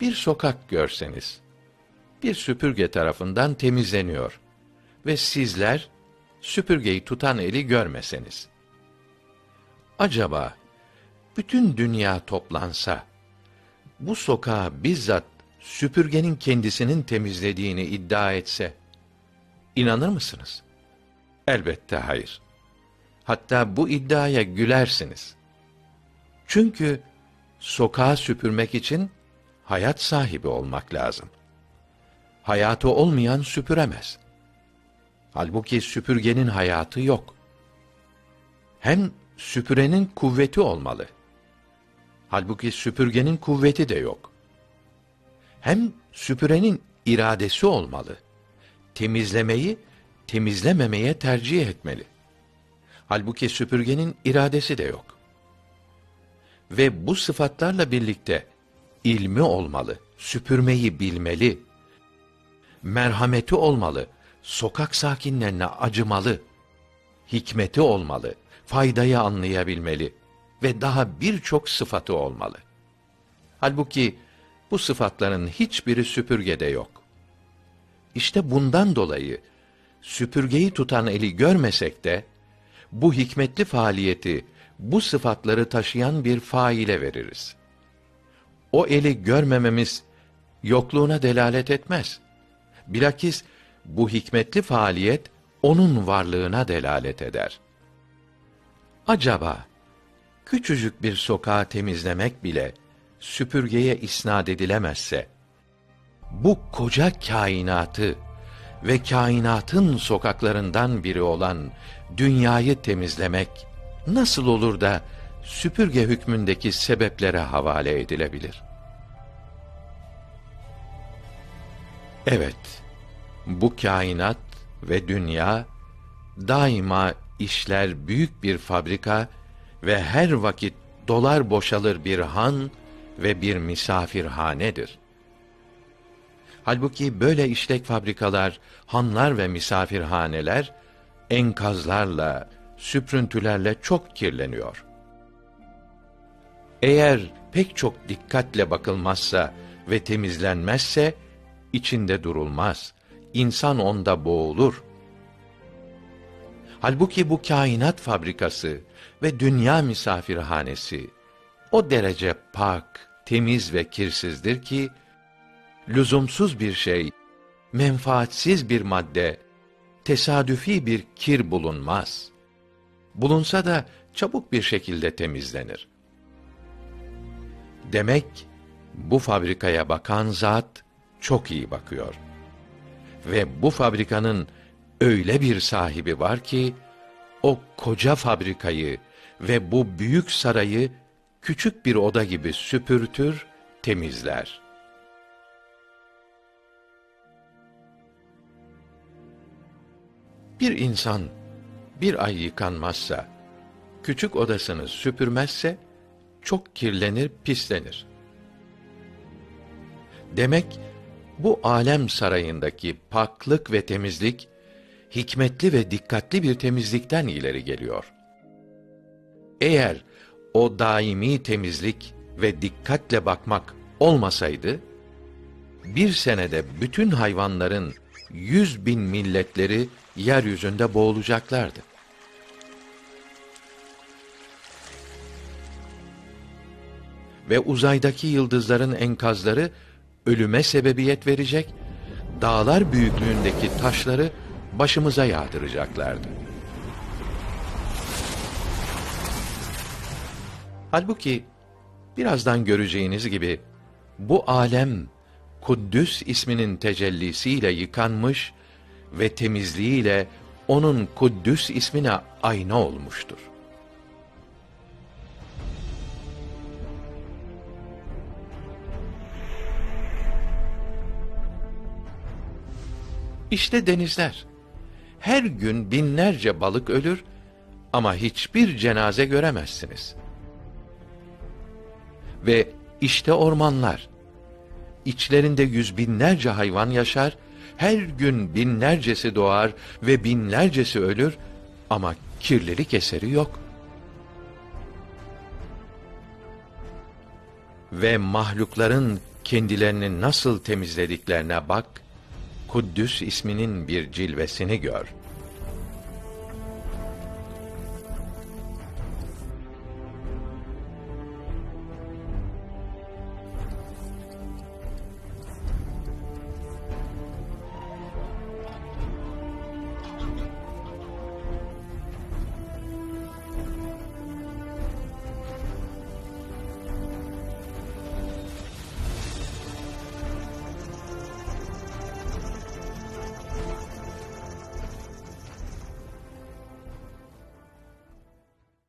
Bir sokak görseniz, bir süpürge tarafından temizleniyor ve sizler süpürgeyi tutan eli görmeseniz. Acaba bütün dünya toplansa, bu sokağı bizzat süpürgenin kendisinin temizlediğini iddia etse, inanır mısınız? Elbette hayır. Hatta bu iddiaya gülersiniz. Çünkü sokağı süpürmek için hayat sahibi olmak lazım. Hayatı olmayan süpüremez. Halbuki süpürgenin hayatı yok. Hem süpürenin kuvveti olmalı. Halbuki süpürgenin kuvveti de yok. Hem süpürenin iradesi olmalı. Temizlemeyi temizlememeye tercih etmeli. Halbuki süpürgenin iradesi de yok. Ve bu sıfatlarla birlikte ilmi olmalı, süpürmeyi bilmeli, merhameti olmalı, sokak sakinlerine acımalı, hikmeti olmalı, faydayı anlayabilmeli ve daha birçok sıfatı olmalı. Halbuki bu sıfatların hiçbiri süpürgede yok. İşte bundan dolayı süpürgeyi tutan eli görmesek de bu hikmetli faaliyeti bu sıfatları taşıyan bir faile veririz. O eli görmememiz yokluğuna delalet etmez. Bilakis bu hikmetli faaliyet onun varlığına delalet eder. Acaba küçücük bir sokağı temizlemek bile süpürgeye isnat edilemezse bu koca kainatı ve kainatın sokaklarından biri olan dünyayı temizlemek nasıl olur da süpürge hükmündeki sebeplere havale edilebilir? Evet, bu kainat ve dünya daima işler büyük bir fabrika ve her vakit dolar boşalır bir han ve bir misafirhanedir. Halbuki böyle işlek fabrikalar, hanlar ve misafirhaneler enkazlarla, süprüntülerle çok kirleniyor. Eğer pek çok dikkatle bakılmazsa ve temizlenmezse içinde durulmaz. İnsan onda boğulur. Halbuki bu kainat fabrikası ve dünya misafirhanesi o derece pak, temiz ve kirsizdir ki lüzumsuz bir şey, menfaatsiz bir madde, tesadüfi bir kir bulunmaz. Bulunsa da çabuk bir şekilde temizlenir. Demek bu fabrikaya bakan zat çok iyi bakıyor. Ve bu fabrikanın öyle bir sahibi var ki o koca fabrikayı ve bu büyük sarayı küçük bir oda gibi süpürtür, temizler. Bir insan bir ay yıkanmazsa, küçük odasını süpürmezse çok kirlenir, pislenir. Demek bu alem sarayındaki paklık ve temizlik hikmetli ve dikkatli bir temizlikten ileri geliyor. Eğer o daimi temizlik ve dikkatle bakmak olmasaydı, bir senede bütün hayvanların yüz bin milletleri yeryüzünde boğulacaklardı. Ve uzaydaki yıldızların enkazları ölüme sebebiyet verecek, dağlar büyüklüğündeki taşları başımıza yağdıracaklardı. Halbuki birazdan göreceğiniz gibi bu alem Kuddüs isminin tecellisiyle yıkanmış ve temizliğiyle onun Kuddüs ismine ayna olmuştur. İşte denizler. Her gün binlerce balık ölür ama hiçbir cenaze göremezsiniz. Ve işte ormanlar. İçlerinde yüz binlerce hayvan yaşar, her gün binlercesi doğar ve binlercesi ölür ama kirlilik eseri yok. Ve mahlukların kendilerini nasıl temizlediklerine bak, Kuddüs isminin bir cilvesini gör.